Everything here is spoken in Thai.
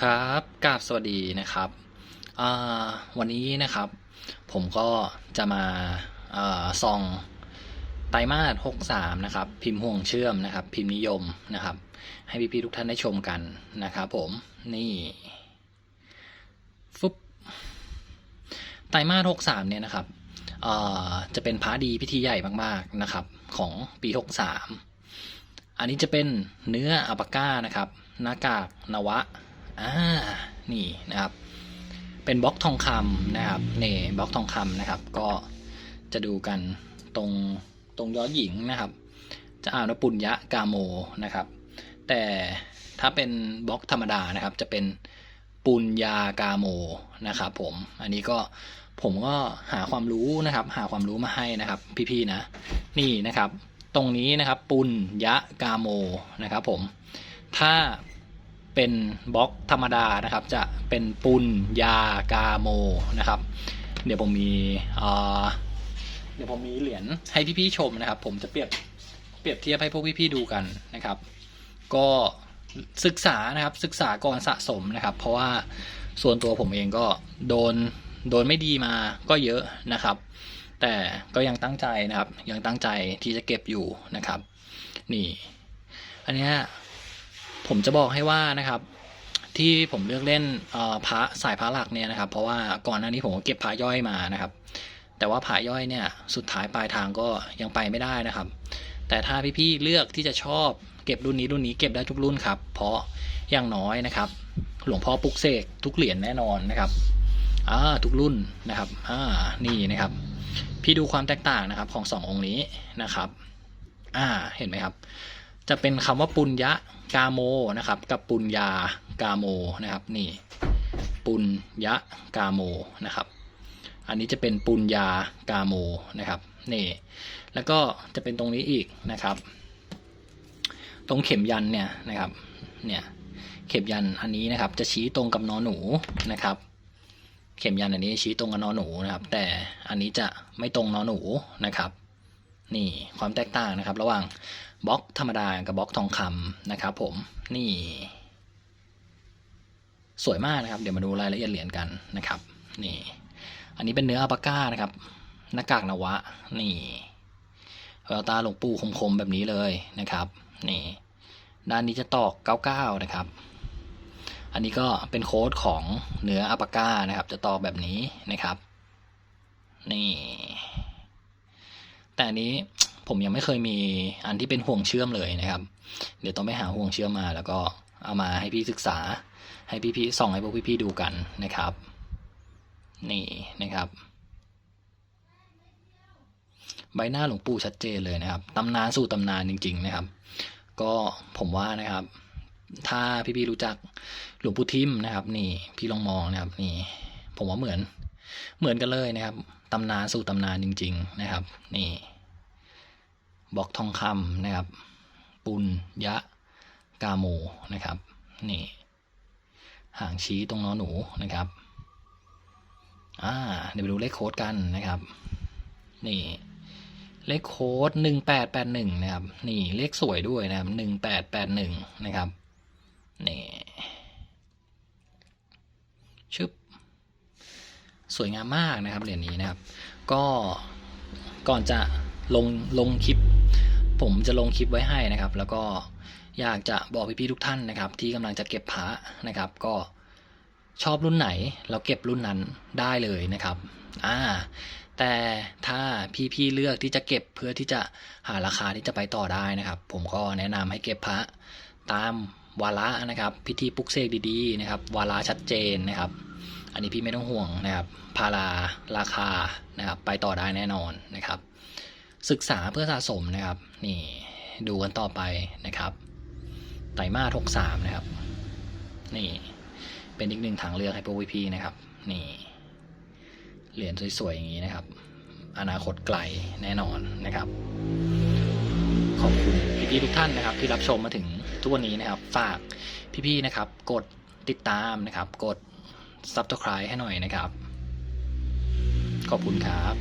ครับกราบสวัสดีนะครับ วันนี้นะครับ ผมก็จะมาอ่าส่องไตรมาส63 นะครับ พิมพ์ห่วงเชื่อมนะครับ พิมพ์นิยมนะครับ ให้พี่ๆทุกท่านได้ชมกันนะครับผมนี่ฟุบไตรมาส63 เนี่ยนะครับจะเป็นพระดีพิธีใหญ่มากๆนะครับ ของปี 63 อันนี้จะเป็นเนื้ออัปาก้านะครับ หน้ากากนวะ อ่านี่นะครับ เป็นบล็อกทองคำนะครับนี่บล็อกทองคำนะครับ ก็จะดูกันตรงตรงยอหญิงนะครับ จะอ่านว่าปุญญะกาโมนะครับ แต่ถ้าเป็นบล็อกธรรมดานะครับ จะเป็นปุญญากาโมนะครับผมอันนี้ก็ผมก็หาความรู้นะครับ หาความรู้มาให้นะครับ พี่ๆนะ นี่นะครับ ตรงนี้นะครับ ปุญญะกาโมนะครับ ผมถ้า เป็นบล็อกธรรมดานะครับ จะเป็นปุญยากาโมนะครับ เดี๋ยวผมมีเดี๋ยวผมมีเหรียญให้พี่ๆชมนะครับ ผมจะเปรียบเปรียบเทียบให้พวกพี่ๆดูกันนะครับ ก็ศึกษานะครับศึกษาก่อนสะสมนะครับ เพราะว่าส่วนตัวผมเองก็โดนโดนไม่ดีมาก็เยอะนะครับ แต่ก็ยังตั้งใจนะครับ ยังตั้งใจที่จะเก็บอยู่นะครับ นี่ อันเนี้ย ผมจะบอกให้ว่านะครับ ที่ผมเลือกเล่นอ่อพระสายพระหลักเนี่ยนะครับ เพราะว่าก่อนหน้านี้ผมก็เก็บพระย่อยมานะครับ แต่ว่าพระย่อยเนี่ยสุดท้ายปลายทางก็ยังไปไม่ได้นะครับ แต่ถ้าพี่ๆเลือกที่จะชอบเก็บรุ่นนี้รุ่นนี้เก็บได้ทุกรุ่นครับ เพราะอย่างน้อยนะครับ หลวงพ่อปุกเสกทุกเหรียญแน่นอนนะครับอ่าทุกรุ่นนะครับอ่านี่นะครับ พี่ดูความแตกต่างนะครับของสององค์นี้นะครับ อ่าเห็นไหมครับ จะเป็นคำว่าปุญญะกาโมนะครับ กับปุญญากาโมนะครับนี่ปุญญะกาโมนะครับ อันนี้จะเป็นปุญญากาโมนะครับนี่แล้วก็จะเป็นตรงนี้อีกนะครับ ตรงเข็มยันเนี่ยนะครับเนี่ยเข็มยันอันนี้นะครับ จะชี้ตรงกับนอหนูนะครับ เข็มยันอันนี้ชี้ตรงกับนอหนูนะครับ แต่อันนี้จะไม่ตรงนอหนูนะครับ นี่ความแตกต่างนะครับ ระหว่าง บล็อกธรรมดากับบล็อกทองคำนะครับผมนี่ สวยมากนะครับ เดี๋ยวมาดูรายละเอียดเหรียญกันนะครับ นี่ อันนี้เป็นเนื้ออัปาก้านะครับหน้ากากนวะ นี่แววตาหลวงปู่คมๆแบบนี้เลยนะครับ นี่ ด้านนี้จะตอก 99 นะครับ อันนี้ก็เป็นโค้ดของเนื้ออัปาก้านะครับ จะตอกแบบนี้นะครับ นี่ แต่อันนี้ ผมยังไม่เคยมีอันที่เป็นห่วงเชื่อมเลยนะครับ เดี๋ยวต้องไปหาห่วงเชื่อมมา แล้วก็เอามาให้พี่ศึกษา ให้พี่ๆส่องให้พวกพี่ๆดูกันนะครับ นี่นะครับ ใบหน้าหลวงปู่ชัดเจนเลยนะครับตำนานสู่ตำนานจริง ๆ นะครับ ก็ผมว่านะครับถ้าพี่ๆรู้จักหลวงปู่ทิมนะครับ นี่พี่ลองมองนะครับ นี่ ผมว่าเหมือน เหมือนกันเลยนะครับตำนานสู่ตำนานจริง ๆ นะครับ นี่ บอกทองคำนะครับ ปุญยะกาโมนะครับ นี่ห่างชี้ตรงนอหนูนะครับ อ่า เดี๋ยวไปดูเลขโค้ดกันนะครับ นี่ เลขโค้ดหนึ่งแปดแปดหนึ่งนะครับ นี่เลขสวยด้วยนะครับหนึ่งแปดแปดหนึ่งนะครับ นี่ ชึบ สวยงามมากนะครับเหรียญนี้นะครับ ก็ก่อนจะ ลงลงคลิป ผมจะลงคลิปไว้ให้นะครับ แล้วก็อยากจะบอกพี่ๆทุกท่านนะครับ ที่กำลังจะเก็บพระนะครับ ก็ชอบรุ่นไหน เราเก็บรุ่นนั้นได้เลยนะครับอ่าแต่ถ้าพี่ๆเลือกที่จะเก็บเพื่อที่จะหาราคาที่จะไปต่อได้นะครับ ผมก็แนะนำให้เก็บพระตามวาระนะครับ พิธีปลุกเสกดีๆนะครับ วาระชัดเจนนะครับ อันนี้พี่ไม่ต้องห่วงนะครับพาราราคานะครับ ไปต่อได้แน่นอนนะครับ ศึกษาเพื่อสะสมนะครับ นี่ดูกันต่อไปนะครับไตรมาสกสามนะครับ นี่ เป็นอีกหนึ่งทางเลือกให้พวกพี่ๆนะครับ นี่เหรียญสวยๆ อย่างนี้นะครับ อนาคตไกลแน่นอนนะครับ ขอบคุณพี่ๆทุกท่านนะครับ ที่รับชมมาถึงทุกวันนี้นะครับ ฝากพี่ๆนะครับ กดติดตามนะครับ กด subscribe ให้หน่อยนะครับ ขอบคุณครับ